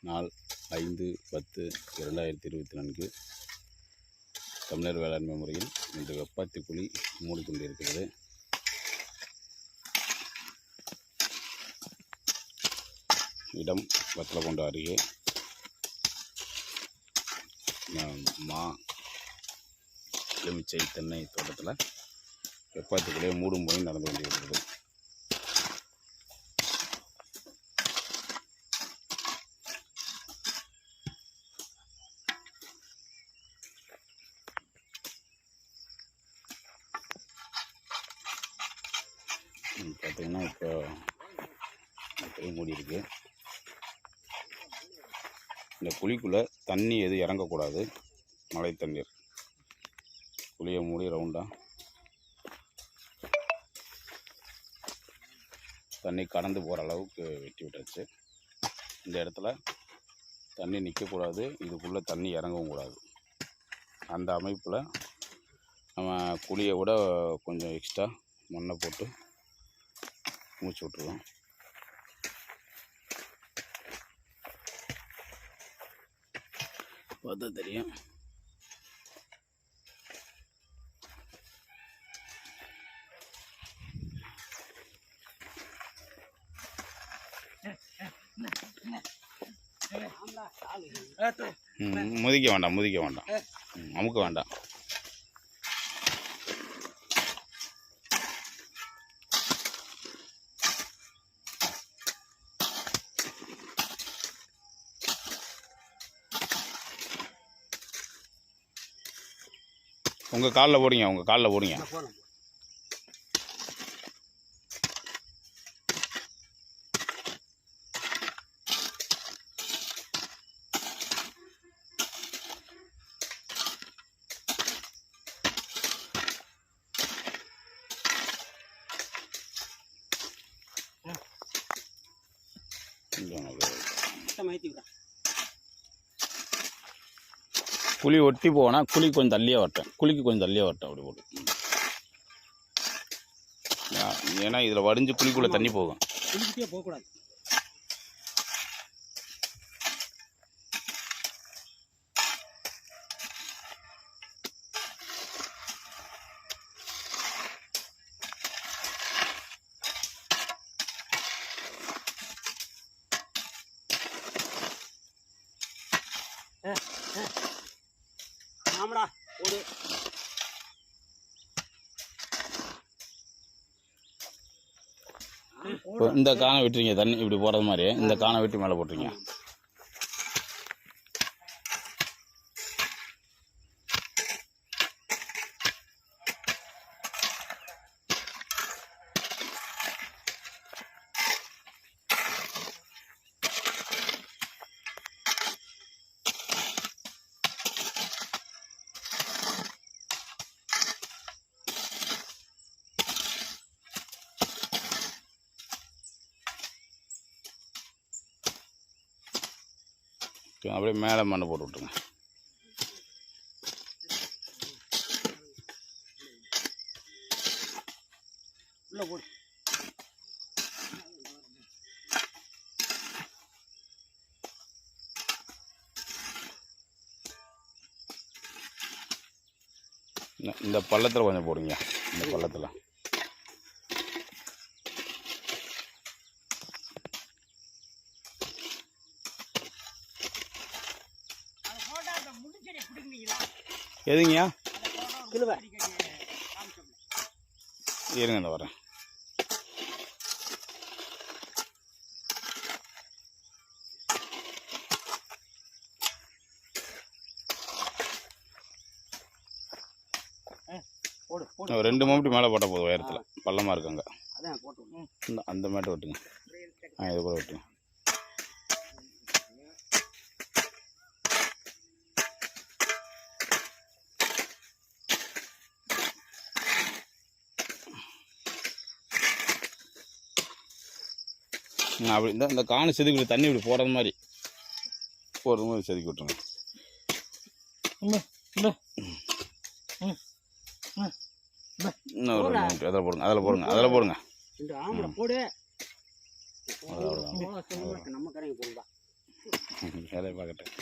நாள் ஐந்து பத்து இரண்டாயிரத்தி இருபத்தி நான்கு. தமிழர் வேளாண்மை முறையில் இன்று வெப்பாத்தி குழி மூடிக்கொண்டிருக்கிறது. இடம் வத்தலகுண்டு அருகே. மா எலுமிச்சை தென்னை தோட்டத்தில் வெப்பாத்தி குழியை மூடும் பணி நடந்து கொண்டிருக்கிறது. பார்த்திங்கன்னா இப்போ அப்படியே மூடி இருக்கு இந்த குழிக்குள்ளே தண்ணி எதுவும் இறங்கக்கூடாது. மழை தண்ணீர். குழியை மூடி ரவுண்டாக தண்ணி கடந்து போகிற அளவுக்கு வெட்டி விட்டாச்சு. இந்த இடத்துல தண்ணி நிற்கக்கூடாது இதுக்குள்ளே தண்ணி இறங்கவும் கூடாது. அந்த அமைப்பில் நம்ம குழியை விட கொஞ்சம் எக்ஸ்ட்ரா மண்ணை போட்டு மூச்சு விட்ருவோம் பார்த்தா தெரியும். முதிக்க வேண்டாம் முதிக்க வேண்டாம். அமுக்க வேண்டாம். உங்கள் காலில் போடுங்க உங்கள் காலில் போடுங்க கொஞ்சம் அது- குழி ஒட்டி போனால் குழி கொஞ்சம் தள்ளியே வரட்டும். குழிக்கு கொஞ்சம் தள்ளியே வரட்டும் அப்படி போட்டு. ஏன்னா இதில் வடிஞ்சு குழிக்குள்ளே தண்ணி போகும். போகக்கூடாது. ஆமாடா ஒரு இந்த காணை விட்டுறீங்க தண்ணி இப்படி போகிறது மாதிரி. இந்த காணை வெட்டி மேலே போட்டுருங்க அப்படியே மேலே மண்ணை போட்டு இந்த- இந்த பள்ளத்தில் கொஞ்சம் போடுங்க. இந்த பள்ளத்தில். எதுங்கய்யா? கிழுவை. இருங்க இந்த வரேன் ரெண்டு மம்முட்டி மேலே போட்டால் போதும் உயரத்தில். பள்ளமாக இருக்குங்க அந்த மேட்டை வெட்டுங்க. ஆ இது கூட வெட்டுங்க. அப்படி இந்த இந்த காணு செதுக்கி தண்ணி இப்படி போடுறது மாதிரி. போடுறது மாதிரி செதுக்கி விட்டுருங்க. இன்னும் ஒரு மினிட் அதில் போடுங்க அதில் போடுங்க அதில் போடுங்க. வேலையை பார்க்கட்டேன்